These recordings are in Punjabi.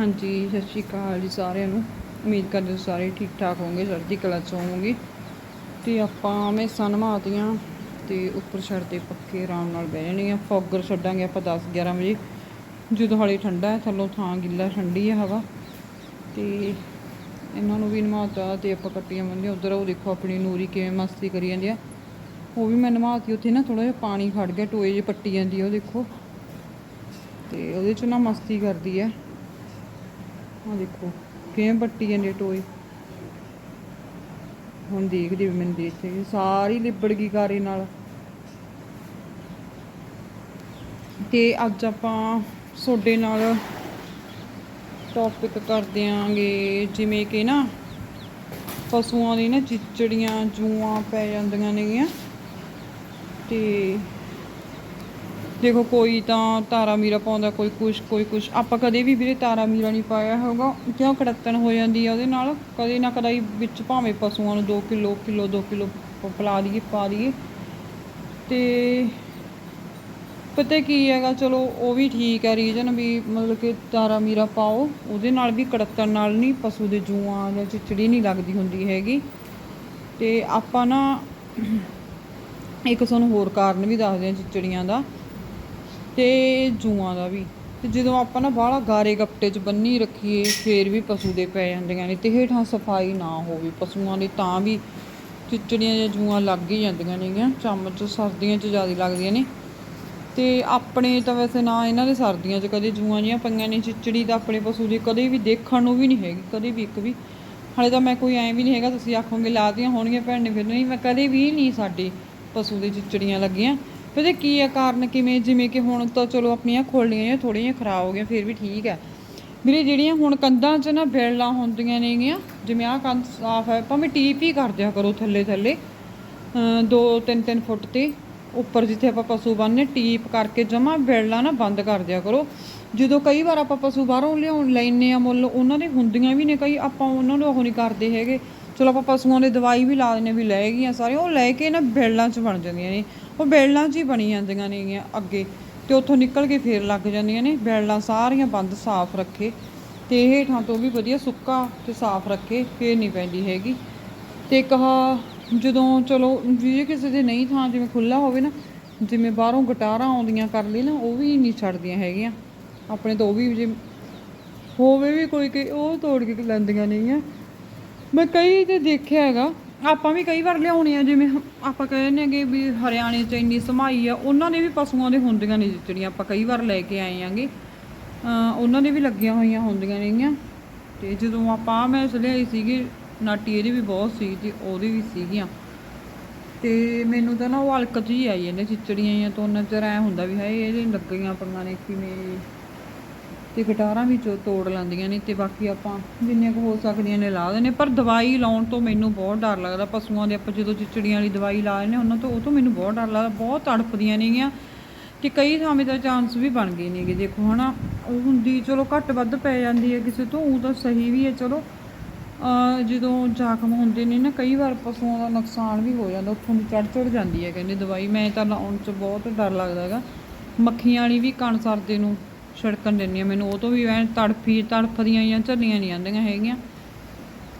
ਹਾਂਜੀ, ਸਤਿ ਸ਼੍ਰੀ ਅਕਾਲ ਜੀ ਸਾਰਿਆਂ ਨੂੰ। ਉਮੀਦ ਕਰਦੇ ਹਾਂ ਸਾਰੇ ਠੀਕ ਠਾਕ ਹੋਵੋਗੇ ਸਰਦੀ ਕਲਾ ਚ ਹੋਵੋਗੇ। ਤੇ ਆਪਾਂ ਮੈਸਾਂ ਨਮਾਤੀਆਂ ਤੇ ਉੱਪਰ ਛੱਡ 'ਤੇ ਪੱਕੇ ਆਰਾਮ ਨਾਲ ਬਹਿ ਜਾਣੀ ਫੌਗਰ ਛੱਡਾਂਗੇ ਆਪਾਂ 10 11 ਵਜੇ। ਜਦੋਂ ਹਾਲੇ ਠੰਡਾ ਹੈ, ਥੱਲੋਂ ਥਾਂ ਗਿੱਲਾ ਠੰਡੀ ਹੈ ਹਵਾ। ਤੇ ਇਹਨਾਂ ਨੂੰ ਵੀ ਨਮਾਤਾ ਤੇ ਆਪਾਂ ਕੱਟੀਆਂ ਬੰਦੇ ਉਧਰ ਉਹ ਦੇਖੋ ਆਪਣੀ ਨੂਰੀ ਕਿਵੇਂ ਮਸਤੀ ਕਰੀ ਜਾਂਦੀ ਆ। ਉਹ ਵੀ ਮੈਂ ਨਮਾਤੀ, ਉੱਥੇ ਨਾ ਥੋੜਾ ਜਿਹਾ ਪਾਣੀ ਖੜ ਗਿਆ, ਟੋਏ ਜੇ ਪੱਟੀ ਜਾਂਦੀ ਆ, ਉਹ ਦੇਖੋ। ਤੇ ਉਹਦੇ ਚ ਨਾ ਮਸਤੀ ਕਰਦੀ ਹੈ। ਆ ਦੇਖੋ, ਕਿਵੇਂ ਪੱਟੀ ਜਾਂਦੇ ਟੋਏ। ਹੁਣ ਦੇਖਦੀ ਵੀ ਮੈਨੂੰ ਦੇਖ ਕੇ। ਸਾਰੀ ਲਿਬੜ ਗਈ ਕਾਰੇ ਨਾਲ। ਤੇ ਅੱਜ ਆਪਾਂ ਤੁਹਾਡੇ ਨਾਲ ਟੌਪਿਕ ਕਰ ਦਿਆਂਗੇ, ਜਿਵੇਂ ਕਿ ਨਾ ਪਸ਼ੂਆਂ ਦੀ ਨਾ ਚਿਚੜੀਆਂ, ਜੂਆਂ ਪੈ ਜਾਂਦੀਆਂ ਨੇਗੀਆਂ। ਤੇ ਦੇਖੋ ਕੋਈ ਤਾਂ ਤਾਰਾ ਮੀਰਾ ਪਾਉਂਦਾ, ਕੋਈ ਕੁਛ ਕੋਈ ਕੁਛ। ਆਪਾਂ ਕਦੇ ਵੀ ਵੀਰੇ ਤਾਰਾ ਮੀਰਾ ਨਹੀਂ ਪਾਇਆ ਹੋਗਾ। ਕਿਉਂ ਕੜੱਤਣ ਹੋ ਜਾਂਦੀ ਆ ਉਹਦੇ ਨਾਲ? ਕਦੇ ਨਾ ਕਦਾਈ ਵਿੱਚ ਭਾਵੇਂ ਪਸ਼ੂਆਂ ਨੂੰ 2 ਕਿਲੋ ਕਿਲੋ 2 ਕਿਲੋ ਪਲਾ ਦਈਏ, ਪਾ ਦਈਏ। ਤੇ ਪਤਾ ਕੀ ਹੈਗਾ, ਚਲੋ ਉਹ ਵੀ ਠੀਕ ਹੈ ਰੀਜਨ ਵੀ ਮਤਲਬ ਕਿ ਤਾਰਾ ਮੀਰਾ ਪਾਓ। ਉਹਦੇ ਨਾਲ ਵੀ ਕੜੱਤਣ ਨਾਲ ਨਹੀਂ ਪਸ਼ੂ ਦੇ ਜੂਆਂ ਜਾਂ ਚਿਚੜੀ ਨਹੀਂ ਲੱਗਦੀ ਹੁੰਦੀ ਹੈਗੀ। ਤੇ ਆਪਾਂ ਨਾ, ਇੱਕ ਤੁਹਾਨੂੰ ਹੋਰ ਕਾਰਨ ਵੀ ਦੱਸਦੇ ਹਾਂ ਚਿਚੜੀਆਂ ਦਾ। ਤੇ ਜੂਆਂ ਦਾ ਵੀ। ਤੇ ਜਦੋਂ ਆਪਾਂ ਨਾ ਬਾਹਲਾ ਗਾਰੇ ਗੱਪਟੇ 'ਚ ਬੰਨੀ ਰੱਖੀਏ, ਫੇਰ ਵੀ ਪਸ਼ੂ ਦੇ ਪੈ ਜਾਂਦੀਆਂ ਨੇ ਤੇ ਹੇਠਾਂ ਸਫ਼ਾਈ ਨਾ ਹੋਵੇ ਪਸ਼ੂਆਂ ਦੀ, ਤਾਂ ਵੀ ਚਿਚੜੀਆਂ ਜਾਂ ਜੂਆਂ ਲੱਗ ਹੀ ਜਾਂਦੀਆਂ ਨੇਗੀਆਂ ਚਮਚ ਸਰਦੀਆਂ 'ਚ ਜ਼ਿਆਦਾ ਲੱਗਦੀਆਂ ਨੇ। ਤੇ ਆਪਣੇ ਤਾਂ ਵੈਸੇ ਨਾ ਇਹਨਾਂ ਦੇ ਸਰਦੀਆਂ 'ਚ ਕਦੇ ਜੂਆਂ ਜੀਆਂ ਪਈਆਂ ਨੇ, ਚਿਚੜੀ ਤਾਂ ਆਪਣੇ ਪਸ਼ੂ ਦੀ ਕਦੇ ਵੀ ਦੇਖਣ ਨੂੰ ਵੀ ਨਹੀਂ ਹੈਗੀ, ਕਦੇ ਵੀ ਇੱਕ ਵੀ। ਹਾਲੇ ਤਾਂ ਮੈਂ ਕੋਈ ਐਂ ਵੀ ਨਹੀਂ ਹੈਗਾ, ਤੁਸੀਂ ਆਖੋਗੇ ਲਾਤੀਆਂ ਹੋਣਗੀਆਂ ਭੈਣ ਨੇ, ਫਿਰ ਨਹੀਂ, ਮੈਂ ਕਦੇ ਵੀ ਨਹੀਂ ਸਾਡੇ ਪਸ਼ੂ ਦੇ ਚਿਚੜੀਆਂ ਲੱਗੀਆਂ। ਪਤਾ ਕੀ ਹੈ ਕਾਰਨ ਕਿਵੇਂ, ਜਿਵੇਂ ਕਿ ਹੁਣ ਤਾਂ ਚਲੋ ਆਪਣੀਆਂ ਖੋਲੀਆਂ ਜਾਂ ਥੋੜ੍ਹੀਆਂ ਖਰਾਬ ਹੋ ਗਈਆਂ, ਫਿਰ ਵੀ ਠੀਕ ਹੈ। ਵੀਰੇ ਜਿਹੜੀਆਂ ਹੁਣ ਕੰਧਾਂ 'ਚ ਨਾ ਬੇਲਾਂ ਹੁੰਦੀਆਂ ਨੇਗੀਆਂ, ਜਿਵੇਂ ਆਹ ਕੰਧ ਸਾਫ਼ ਹੈ, ਭਾਵੇਂ ਟੀਪ ਹੀ ਕਰ ਦਿਆ ਕਰੋ ਥੱਲੇ ਥੱਲੇ 2-3-3 ਫੁੱਟ ਤੇ ਉੱਪਰ ਜਿੱਥੇ ਆਪਾਂ ਪਸ਼ੂ ਬੰਨ੍ਹਨੇ ਟੀਪ ਕਰਕੇ ਜਮਾ ਬੇਲਾਂ ਨਾ ਬੰਦ ਕਰ ਦਿਆ ਕਰੋ। ਜਦੋਂ ਕਈ ਵਾਰ ਆਪਾਂ ਪਸ਼ੂ ਬਾਹਰੋਂ ਲਿਆਉਣ ਲੈਨੇ ਆ ਮੁੱਲ, ਉਹਨਾਂ ਦੇ ਹੁੰਦੀਆਂ ਵੀ ਨੇ, ਕਈ ਆਪਾਂ ਉਹਨਾਂ ਨੂੰ ਉਹ ਨਹੀਂ ਕਰਦੇ ਹੈਗੇ। ਚਲੋ ਆਪਾਂ ਪਸ਼ੂਆਂ ਦੀ ਦਵਾਈ ਵੀ ਲਾ ਦਿੰਨੇ ਵੀ ਲੈ ਗਈਆਂ ਸਾਰੇ ਉਹ ਲੈ ਕੇ ਨਾ ਬੇਲਾਂ 'ਚ ਬਣ ਜਾਂਦੀਆਂ ਨੇ, ਉਹ ਬੇਲਾਂ 'ਚ ਹੀ ਬਣੀ ਜਾਂਦੀਆਂ ਨੇਗੀਆਂ ਅੱਗੇ, ਤੇ ਉੱਥੋਂ ਨਿਕਲ ਕੇ ਫੇਰ ਲੱਗ ਜਾਂਦੀਆਂ ਨੇ ਬੇਲਾਂ ਸਾਰੀਆਂ ਬੰਦ ਸਾਫ਼ ਰੱਖੇ, ਤੇ ਹੇਠਾਂ ਤੋਂ ਵੀ ਵਧੀਆ ਸੁੱਕਾ ਤੇ ਸਾਫ਼ ਰੱਖੇ, ਫੇਰ ਨਹੀਂ ਪੈਂਦੀ ਹੈਗੀ। ਤੇ ਕਹਾ ਜਦੋਂ ਚਲੋ, ਜੇ ਕਿਸੇ ਦੇ ਨਹੀਂ ਥਾਂ ਜਿਵੇਂ ਖੁੱਲਾ ਹੋਵੇ ਨਾ, ਜਿਵੇਂ ਬਾਹਰੋਂ ਗਟਾਰਾਂ ਆਉਂਦੀਆਂ ਕਰ ਲਈ ਨਾ, ਉਹ ਵੀ ਨਹੀਂ ਛੱਡਦੀਆਂ ਹੈਗੀਆਂ, ਆਪਣੇ ਤੋਂ ਉਹ ਵੀ ਜੇ ਹੋਵੇ ਵੀ ਕੋਈ ਕਿ ਉਹ ਤੋੜ ਕੇ ਲੈਂਦੀਆਂ ਨੇਗੀਆਂ ਮੈਂ ਕਈ ਤੇ ਦੇਖਿਆ ਹੈਗਾ, ਆਪਾਂ ਵੀ ਕਈ ਵਾਰ ਲਿਆਉਣੇ ਆ, ਜਿਵੇਂ ਹ- ਆਪਾਂ ਕਹਿੰਦੇ ਨੇਗੇ ਵੀ ਹਰਿਆਣੇ ਚ ਇੰਨੀ ਸਮਾਈ ਆ, ਉਹਨਾਂ ਨੇ ਵੀ ਪਸ਼ੂਆਂ ਦੇ ਹੁੰਦੀਆਂ ਨੇ ਜਿਹੜੀਆਂ ਆਪਾਂ ਕਈ ਵਾਰ ਲੈ ਕੇ ਆਏ ਆਂਗੇ। ਉਹਨਾਂ ਦੇ ਵੀ ਲੱਗੀਆਂ ਹੋਈਆਂ ਹੁੰਦੀਆਂ ਨੇਗੀਆਂ। ਤੇ ਜਦੋਂ ਆਪਾਂ ਆਹ ਮੈਸ ਲਿਆਈ ਸੀਗੀ, ਨਾਟੀ ਇਹਦੇ ਵੀ ਬਹੁਤ ਸੀ ਤੇ ਉਹਦੀ ਵੀ ਸੀਗੀਆਂ। ਤੇ ਮੈਨੂੰ ਤਾਂ ਨਾ ਉਹ ਹਲਕਤ ਜੀ ਆਈ ਇਹਨੇ ਚਿਚੜੀਆਂ ਜਾਂ ਤੋਂ ਉਹਨਾਂ ਨਜ਼ਰ ਐ ਹੁੰਦਾ ਵੀ ਹਾਏ ਇਹਦੇ ਲੱਗੀਆਂ ਪਈਆਂ ਨੇ, ਕਿਵੇਂ ਤੇ ਗਟਾਰਾਂ ਵੀ ਤੋੜ ਲੈਂਦੀਆਂ ਨੇ ਤੇ ਬਾਕੀ ਆਪਾਂ ਜਿੰਨੀਆਂ ਕੁ ਹੋ ਸਕਦੀਆਂ ਨੇ ਲਾ ਦਿੰਦੇ ਪਰ ਦਵਾਈ ਲਾਉਣ ਤੋਂ ਮੈਨੂੰ ਬਹੁਤ ਡਰ ਲੱਗਦਾ। ਪਸ਼ੂਆਂ ਦੇ ਆਪਾਂ ਜਦੋਂ ਚਿਚੜੀਆਂ ਵਾਲੀ ਦਵਾਈ ਲਾ ਲੈਂਦੇ ਉਹਨਾਂ ਤੋਂ ਉਹ ਤੋਂ ਮੈਨੂੰ ਬਹੁਤ ਡਰ ਲੱਗਦਾ। ਬਹੁਤ ਤੜਫਦੀਆਂ ਨੇਗੀਆਂ ਤੇ ਕਈ ਥਾਵੇਂ ਦਾ ਚਾਂਸ ਵੀ ਬਣ ਗਏ ਨੇਗੇ। ਦੇਖੋ ਹਨਾ, ਉਹ ਹੁੰਦੀ ਚਲੋ ਘੱਟ ਵੱਧ ਪੈ ਜਾਂਦੀ ਹੈ ਕਿਸੇ ਤੋਂ, ਉਹ ਤਾਂ ਸਹੀ ਵੀ ਹੈ। ਚਲੋ ਜਦੋਂ ਜ਼ਖਮ ਹੁੰਦੇ ਨੇ ਨਾ, ਕਈ ਵਾਰ ਪਸ਼ੂਆਂ ਦਾ ਨੁਕਸਾਨ ਵੀ ਹੋ ਜਾਂਦਾ। ਉੱਥੋਂ ਦੀ ਚੜ ਚੜ ਜਾਂਦੀ ਹੈ ਕਹਿੰਦੇ ਦਵਾਈ। ਮੈਂ ਤਾਂ ਲਾਉਣ 'ਚ ਬਹੁਤ ਡਰ ਲੱਗਦਾ ਹੈਗਾ। ਮੱਖੀਆਂ ਵਾਲੀ ਵੀ ਕਣ ਸਰਦੇ ਨੂੰ ਛੜਕਣ ਦਿੰਦੀ ਹਾਂ। ਮੈਨੂੰ ਉਹ ਤੋਂ ਵੀ ਐਂ ਤੜਫੀ ਤੜਫਦੀਆਂ ਜਾਂ ਝੱਲੀਆਂ ਨਹੀਂ ਆਉਂਦੀਆਂ ਹੈਗੀਆਂ।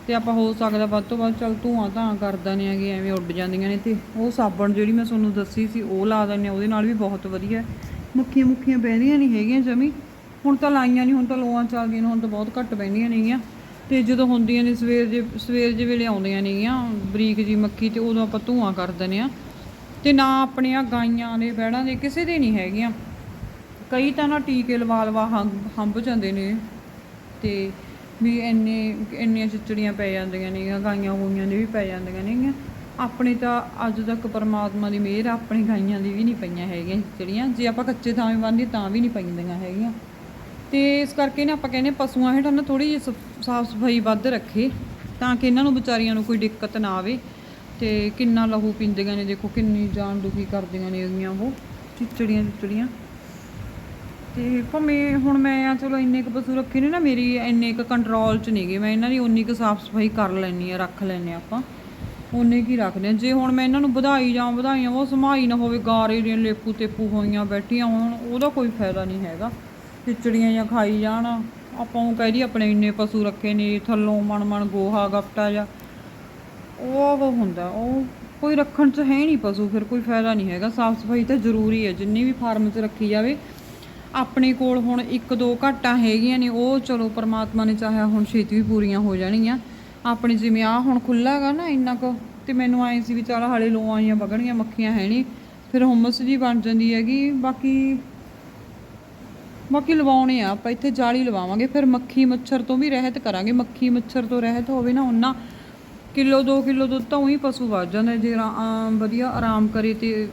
ਤੇ ਆਪਾਂ ਹੋ ਸਕਦਾ ਵੱਧ ਤੋਂ ਵੱਧ ਚੱਲ ਧੂਆਂ ਧਾਂ ਕਰ ਦਿੰਦੇ ਆਂਗੇ ਐਵੇਂ ਉੱਡ ਜਾਂਦੀਆਂ ਨੇ। ਤੇ ਉਹ ਸਾਬਣ ਜਿਹੜੀ ਮੈਂ ਤੁਹਾਨੂੰ ਦੱਸੀ ਸੀ, ਉਹ ਲਾ ਦਿੰਦੇ ਆ ਉਹਦੇ ਨਾਲ ਵੀ ਬਹੁਤ ਵਧੀਆ। ਹੈ। ਮੱਖੀਆਂ ਮੁੱਖੀਆਂ ਬਹਿੰਦੀਆਂ ਨਹੀਂ ਹੈਗੀਆਂ ਜਮੀ। ਹੁਣ ਤਾਂ ਲਾਈਆਂ ਨਹੀਂ, ਹੁਣ ਤਾਂ ਲੋਆਂ ਚੱਲਦੀਆਂ ਨੇ। ਹੁਣ ਤਾਂ ਬਹੁਤ ਘੱਟ ਬਹਿੰਦੀਆਂ ਨੇਗੀਆਂ। ਤੇ ਜਦੋਂ ਹੁੰਦੀਆਂ ਨੇ ਸਵੇਰ ਜੇ ਸਵੇਰ ਜੇ ਵੇਲੇ ਆਉਂਦੀਆਂ ਨੇਗੀਆਂ ਬਰੀਕ ਜੀ ਮੱਖੀ ਤੇ ਉਦੋਂ ਆਪਾਂ ਧੂਆਂ ਕਰ ਦਿੰਦੇ ਆ ਤੇ ਨਾ ਆਪਣੀਆਂ ਗਾਈਆਂ ਦੇ ਬਹਿੜਾਂ ਦੇ ਕਿਸੇ ਦੇ ਨਹੀਂ ਹੈਗੀਆਂ। ਕਈ ਤਾਂ ਨਾ ਟੀਕੇ ਲਵਾ ਲਵਾ ਹੰਬ ਹੰਬ ਜਾਂਦੇ ਨੇ ਤੇ ਵੀ ਇੰਨੇ ਇੰਨੀਆਂ ਚਿਚੜੀਆਂ ਪੈ ਜਾਂਦੀਆਂ ਨੇਗੀਆਂ ਗਾਈਆਂ ਹੋਈਆਂ ਦੇ ਵੀ ਪੈ ਜਾਂਦੀਆਂ ਨੇਗੀਆਂ। ਆਪਣੇ ਤਾਂ ਅੱਜ ਤੱਕ ਪਰਮਾਤਮਾ ਦੀ ਮਿਹਰ ਆ, ਆਪਣੀ ਗਾਈਆਂ ਦੀ ਵੀ ਨਹੀਂ ਪਈਆਂ ਹੈਗੀਆਂ ਚਿਚੜੀਆਂ। ਜੇ ਆਪਾਂ ਕੱਚੇ ਥਾਵੇਂ ਬੰਨ੍ਹਦੇ ਤਾਂ ਵੀ ਨਹੀਂ ਪੈਂਦੀਆਂ ਹੈਗੀਆਂ। ਤੇ ਇਸ ਕਰਕੇ ਨਾ ਆਪਾਂ ਕਹਿੰਦੇ ਪਸ਼ੂਆਂ ਹੇਠਾਂ ਨਾ ਥੋੜੀ ਜਿਹੀ ਸਾਫ਼ ਸਫ਼ਾਈ ਵੱਧ ਰੱਖੇ ਤਾਂ ਕਿ ਇਹਨਾਂ ਨੂੰ ਵਿਚਾਰੀਆਂ ਨੂੰ ਕੋਈ ਦਿੱਕਤ ਨਾ ਆਵੇ। ਤੇ ਕਿੰਨਾ ਲਹੂ ਪੀਂਦੀਆਂ ਨੇ ਦੇਖੋ ਕਿੰਨੀ ਜਾਨ ਦੁਖੀ ਕਰਦੀਆਂ ਨੇ ਉਹਦੀਆਂ ਉਹ ਚਿਚੜੀਆਂ ਚਿਚੜੀਆਂ ਤੇ ਭਾਵੇਂ ਹੁਣ ਮੈਂ ਆ ਚਲੋ ਇੰਨੇ ਕੁ ਪਸ਼ੂ ਰੱਖੇ ਨੇ ਨਾ ਮੇਰੀ ਇੰਨੇ ਕੁ ਕੰਟਰੋਲ 'ਚ ਨਹੀਂਗੇ ਮੈਂ ਇਹਨਾਂ ਦੀ ਉਨੀ ਕੁ ਸਾਫ਼ ਸਫ਼ਾਈ ਕਰ ਲੈਣੀ ਆ ਰੱਖ ਲੈਨੇ ਆ ਆਪਾਂ। ਉਨੇ ਕੀ ਰੱਖਦੇ ਆ ਜੇ ਹੁਣ ਮੈਂ ਇਹਨਾਂ ਨੂੰ ਵਧਾਈ ਜਾਂ ਵਧਾਈਆਂ, ਉਹ ਸਮਾਈ ਨਾ ਹੋਵੇ, ਗਾਰੇ ਦੀਆਂ ਲੇਪੂ ਤੇਪੂ ਹੋਈਆਂ ਬੈਠੀਆਂ ਹੋਣ, ਉਹਦਾ ਕੋਈ ਫਾਇਦਾ ਨਹੀਂ ਹੈਗਾ। ਚਿਚੜੀਆਂ ਜਾਂ ਖਾਈ ਜਾਣ, ਆਪਾਂ ਉਹ ਕਹਿ ਦੀ ਆਪਣੇ ਇੰਨੇ ਪਸ਼ੂ ਰੱਖੇ ਨੇ, ਥੱਲੋਂ ਮਣ ਮਣ ਗੋਹਾ, ਗੱਪਟਾ ਜਾਂ ਉਹ ਹੁੰਦਾ, ਉਹ ਕੋਈ ਰੱਖਣ ਚ ਹੈ ਨਹੀਂ ਪਸ਼ੂ, ਫਿਰ ਕੋਈ ਫਾਇਦਾ ਨਹੀਂ ਹੈਗਾ। ਸਾਫ਼ ਸਫ਼ਾਈ ਤਾਂ ਜ਼ਰੂਰੀ ਹੈ, ਜਿੰਨੀ ਵੀ ਫਾਰਮ 'ਚ ਰੱਖੀ ਜਾਵੇ ਆਪਣੇ ਕੋਲ ਹੁਣ ਇੱਕ ਦੋ ਘਾਟਾਂ ਹੈਗੀਆਂ ਨੇ, ਉਹ ਚਲੋ ਪ੍ਰਮਾਤਮਾ ਨੇ ਚਾਹਿਆ ਹੁਣ ਛੇਤੀ ਵੀ ਪੂਰੀਆਂ ਹੋ ਜਾਣਗੀਆਂ ਆਪਣੀ ਜਿਵੇਂ ਆ ਹੁਣ ਖੁੱਲ੍ਹਾ ਹੈਗਾ ਨਾ ਇੰਨਾ ਕੁ, ਤੇ ਮੈਨੂੰ ਆਏ ਸੀ ਵੀ ਚੱਲ ਹਾਲੇ ਲੋ ਆਈਆਂ ਵਗਣੀਆਂ, ਮੱਖੀਆਂ ਹੈ ਨਹੀਂ ਫਿਰ ਹੁਮਸ ਜੀ ਬਣ ਜਾਂਦੀ ਹੈਗੀ, ਬਾਕੀ ਬਾਕੀ ਲਵਾਉਣੇ ਆ ਆਪਾਂ, ਇੱਥੇ ਜਾਲੀ ਲਵਾਵਾਂਗੇ, ਫਿਰ ਮੱਖੀ ਮੱਛਰ ਤੋਂ ਵੀ ਰਹਿਤ ਕਰਾਂਗੇ। ਮੱਖੀ ਮੱਛਰ ਤੋਂ ਰਹਿਤ ਹੋਵੇ ਨਾ ਉਹਨਾਂ ਕਿਲੋ 2 ਕਿਲੋ ਦੁੱਧ ਤਾਂ ਉਹੀ ਪਸ਼ੂ ਵੱਧ ਜਾਂਦਾ, ਜੇ ਰਾ- ਵਧੀਆ ਆਰਾਮ ਕਰੇ ਤੇ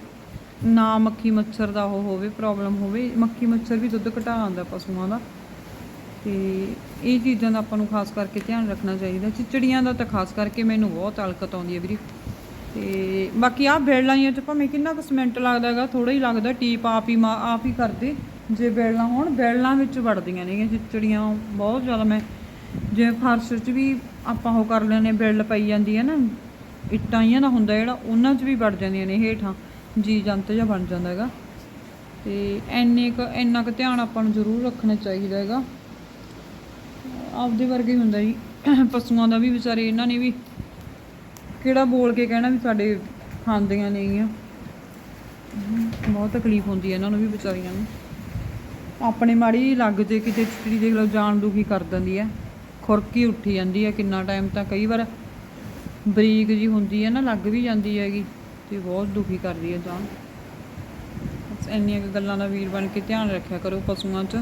ਨਾ ਮੱਖੀ ਮੱਛਰ ਦਾ ਉਹ ਹੋਵੇ ਪ੍ਰੋਬਲਮ ਹੋਵੇ ਮੱਖੀ ਮੱਛਰ ਵੀ ਦੁੱਧ ਘਟਾ ਆਉਂਦਾ ਪਸ਼ੂਆਂ ਦਾ। ਤੇ ਇਹ ਚੀਜ਼ਾਂ ਦਾ ਆਪਾਂ ਨੂੰ ਖਾਸ ਕਰਕੇ ਧਿਆਨ ਰੱਖਣਾ ਚਾਹੀਦਾ। ਚਿਚੜੀਆਂ ਦਾ ਤਾਂ ਖਾਸ ਕਰਕੇ ਮੈਨੂੰ ਬਹੁਤ ਹਲਕਤ ਆਉਂਦੀ ਹੈ ਵੀਰੇ। ਤੇ ਬਾਕੀ ਆਹ ਬੇੜਲਾਈਆਂ ਚ ਭਾਵੇਂ ਕਿੰਨਾ ਕੁ ਸੀਮੈਂਟ ਲੱਗਦਾ ਹੈਗਾ ਥੋੜਾ ਹੀ ਲੱਗਦਾ, ਟੀਪ ਆਪ ਹੀ ਮਾ- ਆਪ ਹੀ ਕਰਦੇ। ਜੇ ਬੇੜਲਾਂ ਹੋਣ, ਬੇੜਲਾਂ ਵਿੱਚ ਵੜਦੀਆਂ ਨੇ ਚਿਚੜੀਆਂ, ਬਹੁਤ ਜ਼ਿਆਦਾ ਮੈਂ ਜੇ ਫਰਸ਼ 'ਚ ਵੀ ਆਪਾਂ ਉਹ ਕਰ ਲੈਨੇ ਬੇੜ ਪਈ ਜਾਂਦੀ ਹੈ ਨਾ, ਇੱਟਾਂ ਜਿਹੀਆਂ ਦਾ ਹੁੰਦਾ ਜਿਹੜਾ, ਉਹਨਾਂ 'ਚ ਵੀ ਵੜ ਜਾਂਦੀਆਂ ਨੇ ਹੇਠਾਂ। ਜੀ ਜੰਤ ਜਿਹਾ ਬਣ ਜਾਂਦਾ ਹੈਗਾ। ਤੇ ਐਨੇ ਕੁ, ਇੰਨਾ ਕੁ ਧਿਆਨ ਆਪਾਂ ਨੂੰ ਜ਼ਰੂਰ ਰੱਖਣਾ ਚਾਹੀਦਾ ਹੈਗਾ। ਆਪਦੇ ਵਰਗੇ ਹੁੰਦਾ ਜੀ। ਪਸ਼ੂਆਂ ਦਾ ਵੀ ਵਿਚਾਰੇ ਇਹਨਾਂ ਨੇ ਵੀ ਕਿਹੜਾ ਬੋਲ ਕੇ ਕਹਿਣਾ ਵੀ ਸਾਡੇ ਖਾਂਦੀਆਂ ਨੇਗੀਆਂ ਬਹੁਤ ਤਕਲੀਫ ਹੁੰਦੀ ਹੈ ਇਹਨਾਂ ਨੂੰ ਵੀ ਵਿਚਾਰੀਆਂ ਨੂੰ। ਆਪਣੇ ਮਾੜੀ ਜਿਹੀ ਲੱਗ ਜੇ ਕਿਤੇ ਚਿੜੀ ਦੇਖ ਲਓ ਜਾਨ ਦੁਖੀ ਕਰ ਦਿੰਦੀ ਹੈ। ਖੁਰਕੀ ਉੱਠੀ ਜਾਂਦੀ ਹੈ ਕਿੰਨਾ ਟਾਈਮ ਤਾਂ ਕਈ ਵਾਰ ਬਰੀਕ ਜੀ ਹੁੰਦੀ ਹੈ ਨਾ, ਲੱਗ ਵੀ ਜਾਂਦੀ ਹੈਗੀ। ਤੇ ਬਹੁਤ ਦੁਖੀ ਕਰਦੀ ਹੈ ਜਾਨ ਬਸ ਇੰਨੀਆਂ ਕੁ ਗੱਲਾਂ ਦਾ ਵੀਰ ਬਣ ਕੇ ਧਿਆਨ ਰੱਖਿਆ ਕਰੋ ਪਸ਼ੂਆਂ 'ਚ।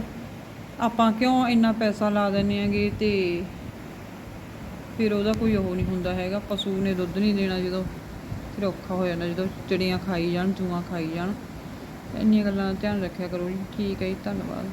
ਆਪਾਂ ਕਿਉਂ ਇੰਨਾ ਪੈਸਾ ਲਾ ਦਿੰਨੇ ਆਂਗੇ ਤੇ ਫਿਰ ਉਹਦਾ ਕੋਈ ਉਹ ਨਹੀਂ ਹੁੰਦਾ ਹੈਗਾ। ਪਸ਼ੂ ਨੇ ਦੁੱਧ ਨਹੀਂ ਦੇਣਾ ਜਦੋਂ ਫਿਰ ਔਖਾ ਹੋ ਜਾਂਦਾ, ਜਦੋਂ ਚਿੜੀਆਂ ਖਾਈ ਜਾਣ ਚੂਆਂ ਖਾਈ ਜਾਣ। ਇੰਨੀਆਂ ਗੱਲਾਂ ਦਾ ਧਿਆਨ ਰੱਖਿਆ ਕਰੋ ਜੀ। ਠੀਕ ਹੈ ਜੀ, ਧੰਨਵਾਦ।